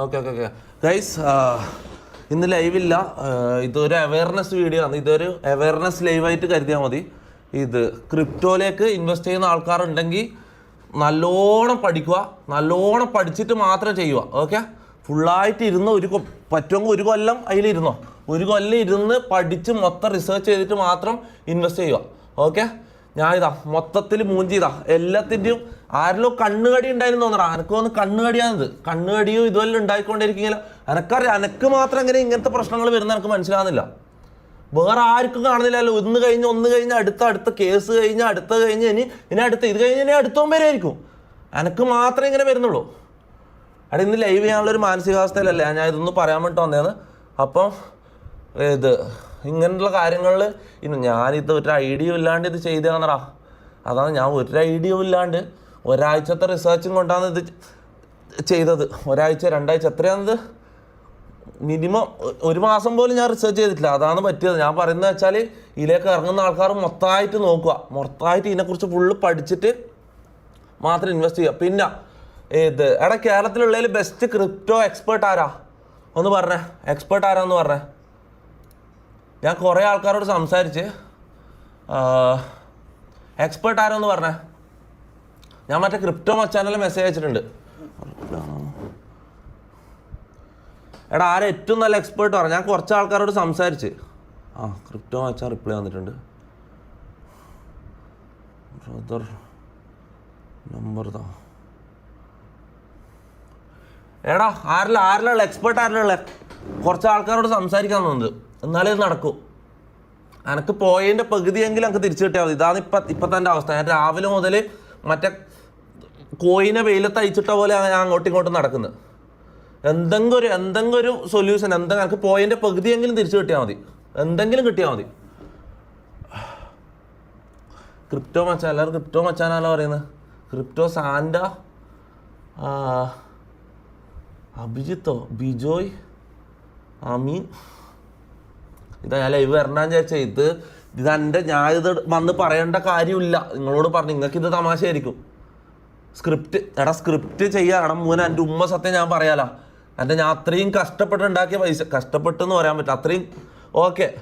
Okay okay okay. Guys ഇന്ന് ലൈവില്ല ഇതൊരു awareness video ആണ്. ഇതൊരു അവയർനെസ് ലൈവായിട്ട് കരുതിയാൽ മതി. ഇത് ക്രിപ്റ്റോയിലേക്ക് ഇൻവെസ്റ്റ് ചെയ്യുന്ന ആൾക്കാരുണ്ടെങ്കിൽ നല്ലോണം പഠിക്കുക. നല്ലോണം പഠിച്ചിട്ട് മാത്രം ചെയ്യുക. ഓക്കെ ഫുള്ളായിട്ട് ഇരുന്ന് ഒരു പറ്റുമെങ്കിൽ ഒരു കൊല്ലം അതിലിരുന്നോ. ഒരു കൊല്ലം ഇരുന്ന് പഠിച്ച് മൊത്തം റിസർച്ച് ചെയ്തിട്ട് മാത്രം ഇൻവെസ്റ്റ് ചെയ്യുക. ഓക്കെ ഞാൻ ഇതാ മൊത്തത്തിൽ മൂഞ്ചിതാ. എല്ലാത്തിന്റെയും ആരിലോ കണ്ണുകടി ഉണ്ടായിരുന്നു തോന്നറ എനക്ക് വന്ന് കണ്ണുകടിയാണിത്. കണ്ണുകടിയും ഇതുവല്ല ഉണ്ടായിക്കൊണ്ടിരിക്കുന്നില്ല എനക്കറിയാം എനക്ക് മാത്രം എങ്ങനെ ഇങ്ങനത്തെ പ്രശ്നങ്ങൾ വരുന്ന എനിക്ക് മനസ്സിലാകുന്നില്ല വേറെ ആർക്കും കാണുന്നില്ലല്ലോ. ഒന്ന് കഴിഞ്ഞ് ഒന്ന് കഴിഞ്ഞ് അടുത്ത അടുത്ത കേസ് കഴിഞ്ഞ് അടുത്ത കഴിഞ്ഞ് ഇനി ഇനി അടുത്ത ഇത് കഴിഞ്ഞ് ഇനി അടുത്തവൻ വരെയായിരിക്കും എനക്ക് മാത്രമേ ഇങ്ങനെ വരുന്നുള്ളൂ. അവിടെ ഇന്ന് ലൈവ് ചെയ്യാനുള്ളൊരു മാനസികാവസ്ഥയിലല്ല ഞാൻ ഇതൊന്ന് പറയാൻ വേണ്ടി വന്നേന്ന്. അപ്പം ഇത് ഇങ്ങനെയുള്ള കാര്യങ്ങളിൽ ഇന്ന് ഞാനിത് ഒരു ഐഡിയ ഇല്ലാണ്ട് ഇത് ചെയ്തതാണെടാ. അതാണ് ഞാൻ ഒരു ഐഡിയ ഇല്ലാണ്ട് ഒരാഴ്ചത്തെ റിസർച്ചും കൊണ്ടാണ് ഇത് ചെയ്തത്. ഒരാഴ്ച രണ്ടാഴ്ച എത്രയാണിത്? മിനിമം ഒരു മാസം പോലും ഞാൻ റിസർച്ച് ചെയ്തിട്ടില്ല. അതാണ് പറ്റിയത്. ഞാൻ പറയുന്നത് വെച്ചാൽ ഇതിലേക്ക് ഇറങ്ങുന്ന ആൾക്കാർ മൊത്തമായിട്ട് നോക്കുക. മൊത്തമായിട്ട് ഇതിനെക്കുറിച്ച് ഫുള്ള് പഠിച്ചിട്ട് മാത്രം ഇൻവെസ്റ്റ് ചെയ്യുക. പിന്നെ ഇത് എടാ കേരളത്തിലുള്ളതിൽ ബെസ്റ്റ് ക്രിപ്റ്റോ എക്സ്പേർട്ട് ആരാ? ഒന്ന് പറഞ്ഞേ. എക്സ്പേർട്ട് ആരാന്ന് പറഞ്ഞേ? ഞാൻ കുറേ ആൾക്കാരോട് സംസാരിച്ച് എക്സ്പേർട്ട് ആരോന്ന് പറഞ്ഞേ? ഞാൻ മറ്റേ ക്രിപ്റ്റോ മച്ചാനിൽ മെസ്സേജ് അയച്ചിട്ടുണ്ട്. എടാ ആരെ ഏറ്റവും നല്ല എക്സ്പേർട്ട് പറഞ്ഞു? ഞാൻ കുറച്ച് ആൾക്കാരോട് സംസാരിച്ച്. ആ ക്രിപ്റ്റോ മച്ചാൻ റിപ്ലൈ വന്നിട്ടുണ്ട്. ബ്രദർ നമ്പർ താ. എടാ ആരില്ല ആരിലുള്ള എക്സ്പേർട്ട് ആരിലുള്ള കുറച്ച് ആൾക്കാരോട് സംസാരിക്കാൻ തോന്നുന്നത് എന്നാലേ നടക്കൂ. എനിക്ക് പോയതിന്റെ പകുതിയെങ്കിലും എനിക്ക് തിരിച്ചു കിട്ടിയാൽ മതി. ഇതാണ് ഇപ്പം ഇപ്പം എന്റെ അവസ്ഥ. ഞാൻ രാവിലെ മുതൽ മറ്റേ കോയിനെ വെയിലത്ത് അയച്ചിട്ട പോലെ ഞാൻ അങ്ങോട്ടും ഇങ്ങോട്ടും നടക്കുന്നത്. എന്തെങ്കിലും ഒരു എന്തെങ്കിലും ഒരു സൊല്യൂഷൻ എന്തെങ്കിലും എനിക്ക് പോയതിന്റെ പകുതിയെങ്കിലും തിരിച്ചു കിട്ടിയാൽ മതി. എന്തെങ്കിലും കിട്ടിയാൽ മതി. ക്രിപ്റ്റോ മച്ചാൻ എല്ലാവരും ക്രിപ്റ്റോ മച്ചാനാണല്ലോ പറയുന്നത് ക്രിപ്റ്റോ സാൻഡ അഭിജിത്തോ ബിജോയ് അമീൻ. ഇതാ ഞാൻ ലൈവ് വരണമെന്ന് വിചാരിച്ച ഇത് ഇത് എന്റെ ഞാൻ ഇത് വന്ന് പറയേണ്ട കാര്യമില്ല. നിങ്ങളോട് പറഞ്ഞു നിങ്ങൾക്ക് ഇത് തമാശയായിരിക്കും. സ്ക്രിപ്റ്റ് എടാ സ്ക്രിപ്റ്റ് ചെയ്യണം മൂന എന്റെ ഉമ്മ സത്യം ഞാൻ പറയാലോ. എന്റെ ഞാൻ അത്രയും കഷ്ടപ്പെട്ട് ഉണ്ടാക്കിയ പൈസ കഷ്ടപ്പെട്ടെന്ന് പറയാൻ പറ്റും അത്രയും ഓക്കെ